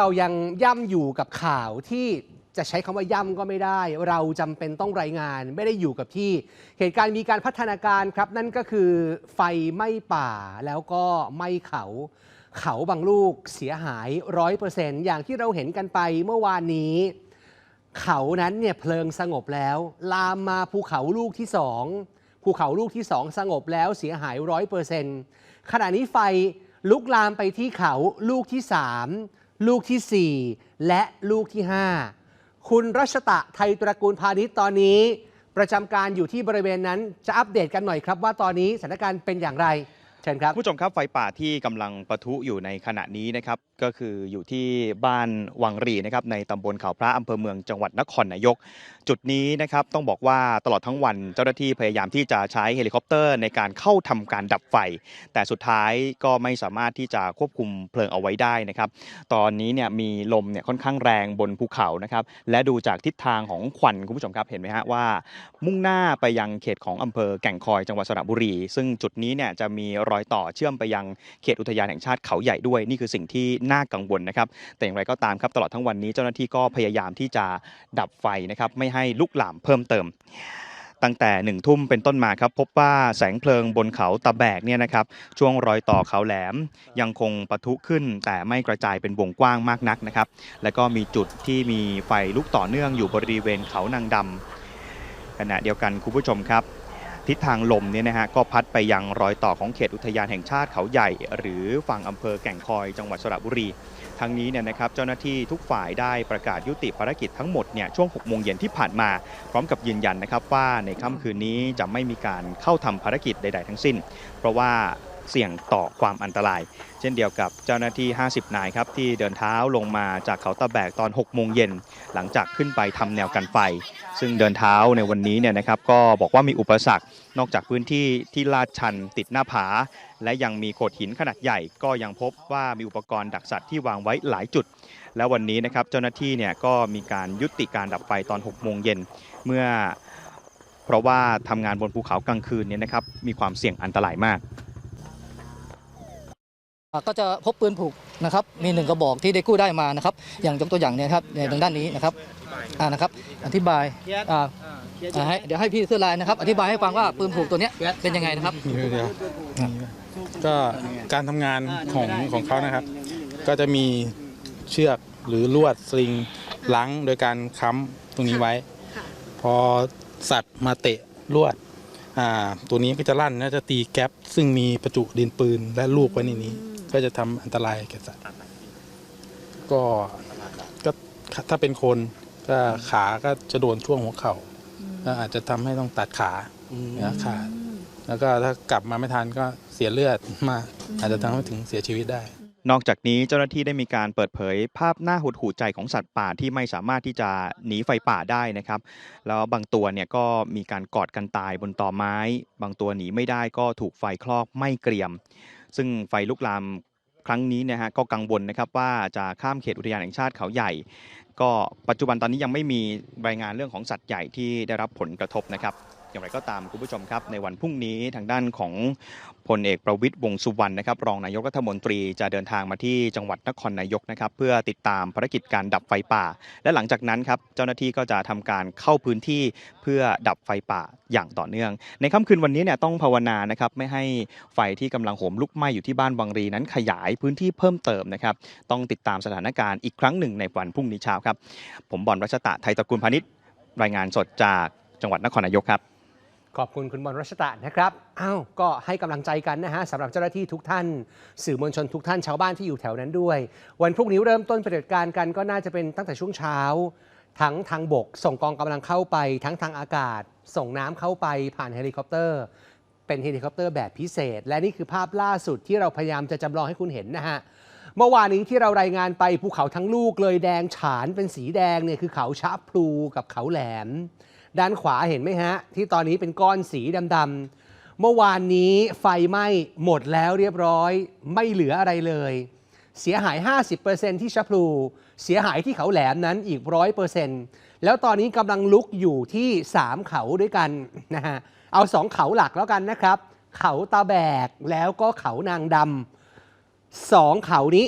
เรายังย่ำอยู่กับข่าวที่จะใช้คำว่าย่ำก็ไม่ได้ เราจำเป็นต้องรายงานไม่ได้อยู่กับที่ เหตุการณ์มีการพัฒนาการครับ นั่นก็คือไฟไหม้ป่าแล้วก็ไหม้เขา เขาบางลูกเสียหายร้อยเปอร์เซ็นต์อย่างที่เราเห็นกันไปเมื่อวานนี้ เขานั้นเนี่ยเพลิงสงบแล้ว ลามมาภูเขาลูกที่สองภูเขาลูกที่สองสงบแล้วเสียหายร้อยเปอร์เซ็นต์ขณะนี้ไฟลุกลามไปที่เขาลูกที่สาม ลูกที่สี่และลูกที่ห้าคุณรัชตะไทยตระกูลพาณิชย์ตอนนี้ ประจำการอยู่ที่บริเวณนั้นจะอัปเดตกันหน่อยครับว่าตอนนี้สถานการณ์เป็นอย่างไร เชิญครับผู้ชมครับไฟป่าที่กำลังปะทุอยู่ในขณะนี้นะครับก็คืออยู่ที่บ้านวังรีนะครับในตำบลเขาพระอำเภอเมืองจังหวัดนครนายก จุดนี้นะครับต้องบอกว่าตลอดทั้งวันเจ้าหน้าที่พยายามที่จะใช้เฮลิคอปเตอร์ในการเข้าทำการดับไฟ แต่สุดท้ายก็ไม่สามารถที่จะควบคุมเพลิงเอาไว้ได้นะครับ ตอนนี้เนี่ยมีลมเนี่ยค่อนข้างแรงบนภูเขานะครับและดูจากทิศทางของควันคุณผู้ชมครับเห็นไหมฮะว่า มุ่งหน้าไปยังเขตของอำเภอแก่งคอยจังหวัดสระบุรี ซึ่งจุดนี้เนี่ยจะมีรอยต่อเชื่อมไปยังเขตอุทยานแห่งชาติเขาใหญ่ด้วยนี่คือสิ่งที่น่ากังวลนะครับ แต่อย่างไรก็ตามครับตลอดทั้งวันนี้เจ้าหน้าที่ก็พยายามที่จะดับไฟนะครับไม่ให้ลุกลามเพิ่มเติมตั้งแต่หนึ่งทุ่มเป็นต้นมาครับ พบว่าแสงเพลิงบนเขาตะแบกเนี่ยนะครับช่วงรอยต่อเขาแหลม ยังคงปะทุขึ้น แต่ไม่กระจายเป็นวงกว้างมากนักนะครับ แล้วก็มีจุดที่มีไฟลุกต่อเนื่องอยู่บริเวณเขานางดำขณะเดียวกันคุณผู้ชมครับ ทิศทางลมเนี่ยนะฮะก็พัดไปยังรอยต่อของเขตอุทยานแห่งชาติเขาใหญ่ หรือฝั่งอำเภอแก่งคอยจังหวัดสระบุรีทั้งนี้เนี่ยนะครับเจ้าหน้าที่ทุกฝ่ายได้ประกาศยุติภารกิจทั้งหมดเนี่ยช่วง 6 โมงเย็นที่ผ่านมา พร้อมกับยืนยันนะครับว่าในค่ำคืนนี้จะไม่มีการเข้าทำภารกิจใด ๆ ทั้งสิ้น เพราะว่า เสี่ยงต่อความอันตราย เช่นเดียวกับเจ้าหน้าที่ 50 นายครับที่เดินเท้าลงมาจากเขาตะแบกตอน 6 โมงเย็น หลังจากขึ้นไปทำแนวกันไฟ ซึ่งเดินเท้าในวันนี้เนี่ยนะครับก็บอกว่ามีอุปสรรคนอกจากพื้นที่ที่ลาดชันติดหน้าผา และยังมีโขดหินขนาดใหญ่ ก็ยังพบว่ามีอุปกรณ์ดักสัตว์ที่วางไว้หลายจุด แล้ววันนี้นะครับเจ้าหน้าที่เนี่ยก็มีการยุติการดับไฟตอน 6 โมงเย็นเมื่อ เพราะว่าทำงานบนภูเขากลางคืนเนี่ยนะครับมีความเสี่ยงอันตรายมาก ก็จะพบปืนผูกนะครับ มีหนึ่งกระบอกที่ได้กู้ได้มานะครับ อย่างยกตัวอย่างเนี่ยครับในทางด้านนี้นะครับอ่านะครับอธิบายอ่าให้เดี๋ยวให้พี่เสื้อลายนะครับ อธิบายให้ฟังว่าปืนผูกตัวเนี้ยเป็นยังไงนะครับก็การทำงานของของเขานะครับ ก็จะมีเชือกหรือลวดสลิงล้างโดยการค้ำตรงนี้ไว้ พอสัตว์มาเตะลวดอ่าตัวนี้ก็จะลั่นและจะตีแก๊ปซึ่งมีประจุดินปืนและลูกไว้ในนี้ ก็จะทำอันตรายแก่สัตว์ก็ก็ถ้าเป็นคนก็ขาก็จะโดนช่วงหัวเข่าก็อาจจะทำให้ต้องตัดขาเนื้อขาดแล้วก็ถ้ากลับมาไม่ทันก็เสียเลือดมากอาจจะทำให้ถึงเสียชีวิตได้นอกจากนี้เจ้าหน้าที่ได้มีการเปิดเผย ภาพหน้าหดหูใจของสัตว์ป่าที่ไม่สามารถที่จะหนีไฟป่าได้นะครับ แล้วบางตัวเนี่ยก็มีการกอดกันตายบนตอไม้ บางตัวหนีไม่ได้ก็ถูกไฟคลอกไหม้เกรียม ซึ่งไฟลุกลามครั้งนี้นะฮะก็กังวลนะครับว่าจะข้ามเขตอุทยานแห่งชาติเขาใหญ่ ก็ปัจจุบันตอนนี้ยังไม่มีรายงานเรื่องของสัตว์ใหญ่ที่ได้รับผลกระทบนะครับ อย่างไรก็ตามคุณผู้ชมครับ ในวันพรุ่งนี้ทางด้านของพลเอกประวิตยวงสุวรรณนะครับ รองนายกรัฐมนตรีจะเดินทางมาที่จังหวัดนครนายกนะครับ เพื่อติดตามภารกิจการดับไฟป่า และหลังจากนั้นครับเจ้าหน้าที่ก็จะทำการเข้าพื้นที่เพื่อดับไฟป่าอย่างต่อเนื่อง ในค่ำคืนวันนี้เนี่ยต้องภาวนานะครับไม่ให้ไฟที่กำลังโหมลุกไหม้อยู่ที่บ้านวังรีนั้นขยายพื้นที่เพิ่มเติมนะครับ ต้องติดตามสถานการณ์อีกครั้งหนึ่งในวันพรุ่งนี้เช้าครับ ผมบอลรัชตะไทยตระกูลพาณิชย์รายงานสดจากจังหวัดนครนายกครับ ขอบคุณคุณบอลรัชตะนะครับอ้าวก็ให้กำลังใจกันนะฮะสำหรับเจ้าหน้าที่ทุกท่าน สื่อมวลชนทุกท่านชาวบ้านที่อยู่แถวนั้นด้วย วันพรุ่งนี้เริ่มต้นปฏิบัติการกันก็น่าจะเป็นตั้งแต่ช่วงเช้า ทั้งทางบก ส่งกองกำลังเข้าไป ทั้งทางอากาศ ส่งน้ำเข้าไปผ่านเฮลิคอปเตอร์ เป็นเฮลิคอปเตอร์แบบพิเศษ และนี่คือภาพล่าสุดที่เราพยายามจะจำลองให้คุณเห็นนะฮะเมื่อวานนี้ที่เรารายงานไปภูเขาทั้งลูกเลยแดงฉานเป็นสีแดงเนี่ยคือเขาชะพลูกับเขาแหลม ด้านขวาเห็นไหมฮะ ที่ตอนนี้เป็นก้อนสีดำๆ เมื่อวานนี้ไฟไหม้หมดแล้วเรียบร้อย ไม่เหลืออะไรเลย เสียหาย 50%ที่ชะพลู เสียหายที่เขาแหลมนั้นอีก100%แล้วตอนนี้กำลังลุกอยู่ที่ 3 เขาด้วยกันนะฮะ เอา 2 เขาหลักแล้วกันนะครับ เขาตาแบกแล้วก็เขานางดำสองเขานี้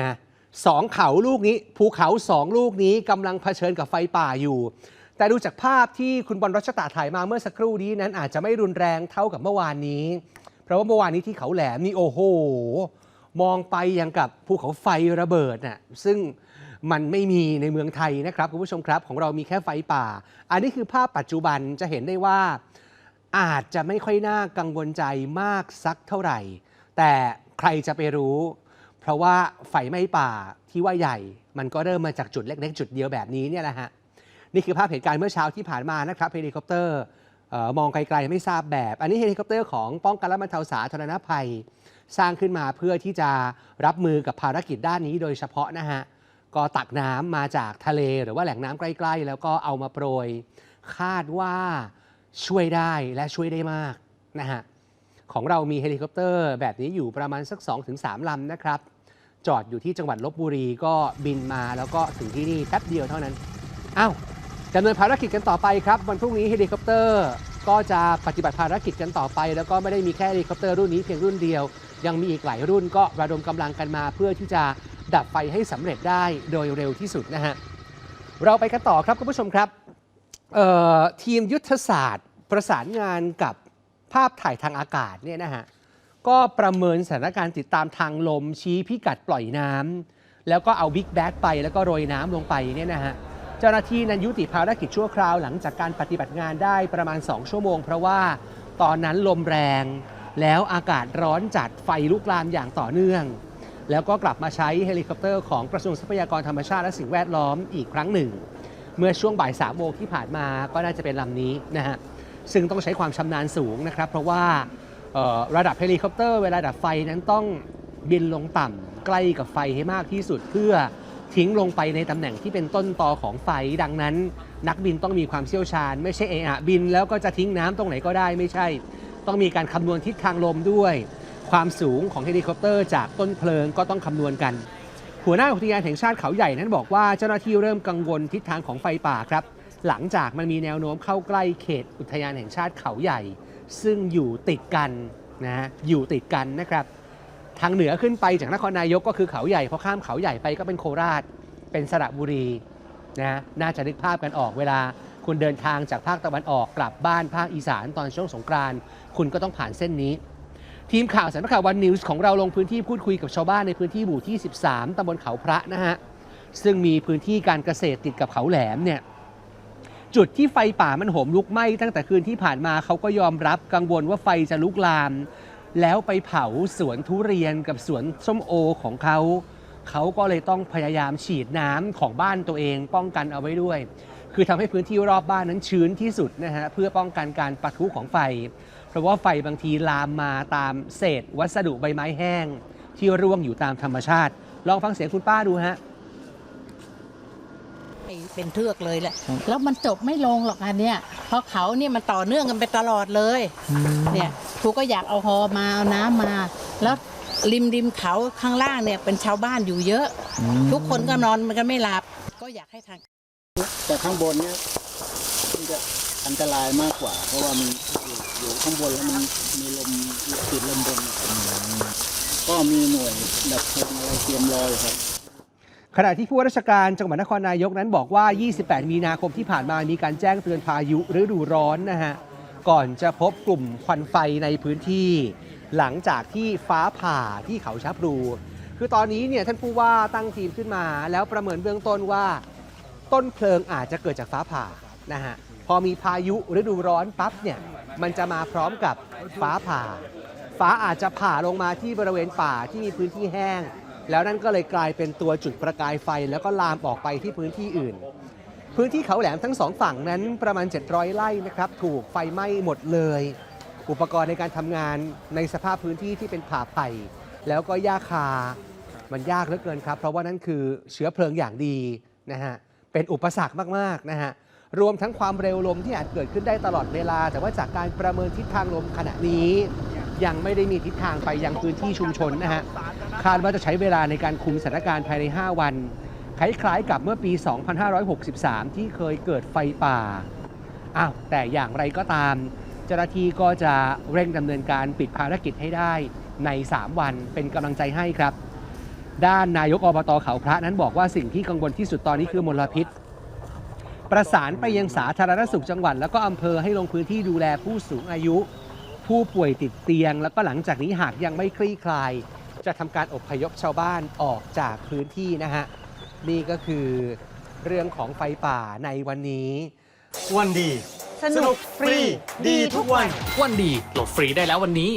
นะสองเขาลูกนี้ภูเขาสองลูกนี้กำลังเผชิญกับไฟป่าอยู่ แต่ดูจากภาพที่คุณบอลรัชตาถ่ายมาเมื่อสักครู่นี้นั้นอาจจะไม่รุนแรงเท่ากับเมื่อวานนี้ เพราะว่าเมื่อวานนี้ที่เขาแหลมนี่โอ้โห มองไปยังกับภูเขาไฟระเบิดน่ะซึ่งมันไม่มีในเมืองไทยนะครับคุณผู้ชมครับ ของเรามีแค่ไฟป่า อันนี้คือภาพปัจจุบันจะเห็นได้ว่า อาจจะไม่ค่อยน่ากังวลใจมากสักเท่าไหร่ แต่ใครจะไปรู้ เพราะว่าไฟไหม้ป่าที่ว่าใหญ่ มันก็เริ่มมาจากจุดเล็กๆ จุดเดียวแบบนี้เนี่ยแหละฮะ นี่คือภาพเหตุการณ์เมื่อเช้าที่ผ่านมานะครับเฮลิคอปเตอร์มองไกลๆไม่ทราบแบบ อันนี้เฮลิคอปเตอร์ของป้องกันและบรรเทาสาธารณภัย สร้างขึ้นมาเพื่อที่จะรับมือกับภารกิจด้านนี้โดยเฉพาะนะฮะก็ตักน้ำมาจากทะเลหรือว่าแหล่งน้ำใกล้ ๆ แล้วก็เอามาโปรย คาดว่าช่วยได้และช่วยได้มากนะฮะของเรามีเฮลิคอปเตอร์แบบนี้อยู่ประมาณสัก 2-3 ลำนะครับ จอดอยู่ที่จังหวัดลบบุรีก็บินมาแล้วก็ถึงที่นี่แป๊บเดียวเท่านั้น อ้าว ดำเนินภารกิจกันต่อไปครับ วันพรุ่งนี้เฮลิคอปเตอร์ก็จะปฏิบัติภารกิจกันต่อไป แล้วก็ไม่ได้มีแค่เฮลิคอปเตอร์รุ่นนี้เพียงรุ่นเดียว ยังมีอีกหลายรุ่นก็ระดมกำลังกันมาเพื่อที่จะดับไฟให้สำเร็จได้โดยเร็วที่สุดนะฮะเราไปกันต่อครับคุณผู้ชมครับทีมยุทธศาสตร์ ประสานงานกับภาพถ่ายทางอากาศเนี่ยนะฮะก็ประเมินสถานการณ์ติดตามทางลมชี้พิกัดปล่อยน้ำแล้วก็เอาบิ๊กแบ็กไปแล้วก็โรยน้ำลงไปเนี่ยนะฮะ เจ้าหน้าที่นั้นยุติภารกิจชั่วคราวหลังจากการปฏิบัติงานได้ประมาณ 2 ชั่วโมง เพราะว่าตอนนั้นลมแรง แล้วอากาศร้อนจัดไฟลุกลามอย่างต่อเนื่อง แล้วก็กลับมาใช้เฮลิคอปเตอร์ของกระทรวงทรัพยากรธรรมชาติและสิ่งแวดล้อมอีกครั้งหนึ่ง เมื่อช่วงบ่ายสามโมงที่ผ่านมาก็น่าจะเป็นลำนี้นะฮะซึ่งต้องใช้ความชำนาญสูงนะครับ เพราะว่าระดับเฮลิคอปเตอร์เวลาดับไฟนั้นต้องบินลงต่ำใกล้กับไฟให้มากที่สุดเพื่อ ทิ้งลงไปในตำแหน่งที่เป็นต้นตอของไฟ ดังนั้น นักบินต้องมีความเชี่ยวชาญ ไม่ใช่เอะอะบินแล้วก็จะทิ้งน้ำตรงไหนก็ได้ไม่ใช่ ต้องมีการคำนวณทิศทางลมด้วย ความสูงของเฮลิคอปเตอร์จากต้นเพลิงก็ต้องคำนวณกัน หัวหน้าอุทยานแห่งชาติเขาใหญ่นั้นบอกว่าเจ้าหน้าที่เริ่มกังวลทิศทางของไฟป่าครับ หลังจากมันมีแนวโน้มเข้าใกล้เขตอุทยานแห่งชาติเขาใหญ่ ซึ่งอยู่ติดกันนะฮะอยู่ติดกันนะครับ ทางเหนือขึ้นไปจากนครนายกก็คือเขาใหญ่พอข้ามเขาใหญ่ไปก็เป็นโคราช เป็นสระบุรีนะน่าจะนึกภาพกันออกเวลาคุณเดินทางจากภาคตะวันออกกลับบ้านภาคอีสานตอนช่วงสงกรานต์คุณก็ต้องผ่านเส้นนี้ ทีมข่าวสำนักข่าววันนิวส์ของเราลงพื้นที่พูดคุยกับชาวบ้านในพื้นที่หมู่ที่ 13ตำบลเขาพระนะฮะซึ่งมีพื้นที่การเกษตรติดกับเขาแหลมเนี่ยจุดที่ไฟป่ามันโหมลุกไหม้ตั้งแต่คืนที่ผ่านมาเขาก็ยอมรับกังวลว่าไฟจะลุกลาม แล้วไปเผาสวนทุเรียนกับสวนส้มโอของเขา เขาก็เลยต้องพยายามฉีดน้ำของบ้านตัวเอง ป้องกันเอาไว้ด้วย คือทำให้พื้นที่รอบบ้านนั้นชื้นที่สุดนะฮะเพื่อป้องกันการปะทุของไฟ เพราะว่าไฟบางทีลามมาตามเศษ วัสดุใบไม้แห้ง ที่ร่วงอยู่ตามธรรมชาติ ลองฟังเสียงคุณป้าดูฮะ เป็นเทือกเลยแหละ แล้วมันจบไม่ลงหรอกอันเนี้ยเพราะเขาเนี่ยมันต่อเนื่องกันไปตลอดเลยเนี่ยครูก็อยากเอาฮอมาเอาน้ำมา แล้วริมริมเขาข้างล่างเนี่ยเป็นชาวบ้านอยู่เยอะ ทุกคนก็นอนมันกันไม่หลับ ก็อยากให้ทางแต่ข้างบนเนี่ยมันจะอันตรายมากกว่า เพราะว่ามันอยู่อยู่ข้างบนแล้วมันมีลมติดลมบน ก็มีหน่วยดับเพลิงอะไรเตรียมรออยู่ครับ ขณะที่ผู้ว่าราชการจังหวัดนครนายกนั้นบอกว่า 28 มีนาคมที่ผ่านมามีการแจ้งเตือนพายุฤดูร้อนนะฮะ ก่อนจะพบกลุ่มควันไฟในพื้นที่ หลังจากที่ฟ้าผ่าที่เขาชับรู คือตอนนี้เนี่ยท่านผู้ว่าตั้งทีมขึ้นมา แล้วประเมินเบื้องต้นว่า ต้นเพลิงอาจจะเกิดจากฟ้าผ่านะฮะ พอมีพายุฤดูร้อนปั๊บเนี่ยมันจะมาพร้อมกับฟ้าผ่า ฟ้าอาจจะผ่าลงมาที่บริเวณป่าที่มีพื้นที่แห้ง แล้วนั่นก็เลยกลายเป็นตัวจุดประกายไฟ แล้วก็ลามออกไปที่พื้นที่อื่น พื้นที่เขาแหลมทั้งสองฝั่งนั้นประมาณ 700 ไร่นะครับถูกไฟไหม้หมดเลย อุปกรณ์ในการทำงานในสภาพพื้นที่ที่เป็นผ่าไผ่แล้วก็หญ้าคา มันยากเหลือเกินครับ เพราะว่านั่นคือเชื้อเพลิงอย่างดีนะฮะเป็นอุปสรรคมากๆนะฮะรวมทั้งความเร็วลมที่อาจเกิดขึ้นได้ตลอดเวลา แต่ว่าจากการประเมินทิศทางลมขณะนี้ ยังไม่ได้มีทิศทางไปยังพื้นที่ชุมชนนะฮะ คาดว่าจะใช้เวลาในการคุมสถานการณ์ภายใน 5 วัน คล้ายๆ กับเมื่อปี 2563 ที่เคยเกิดไฟป่า อ้าว แต่อย่างไรก็ตาม เจ้าหน้าที่ก็จะเร่งดำเนินการปิดภารกิจให้ได้ใน 3 วันเป็นกำลังใจให้ครับ ด้านนายกอบตเขาพระนั้นบอกว่าสิ่งที่กังวลที่สุดตอนนี้คือมลพิษ ประสานไปยังสาธารณสุขจังหวัด แล้วก็อำเภอให้ลงพื้นที่ดูแลผู้สูงอายุ ผู้ป่วยติดเตียง แล้วก็หลังจากนี้หากยังไม่คลี่คลาย จะทำการอพยพชาวบ้านออกจากพื้นที่นะฮะ นี่ก็คือเรื่องของไฟป่าในวันนี้ วันดี สนุกฟรี ดีทุกวัน วันดีโหลดฟรีได้แล้ววันนี้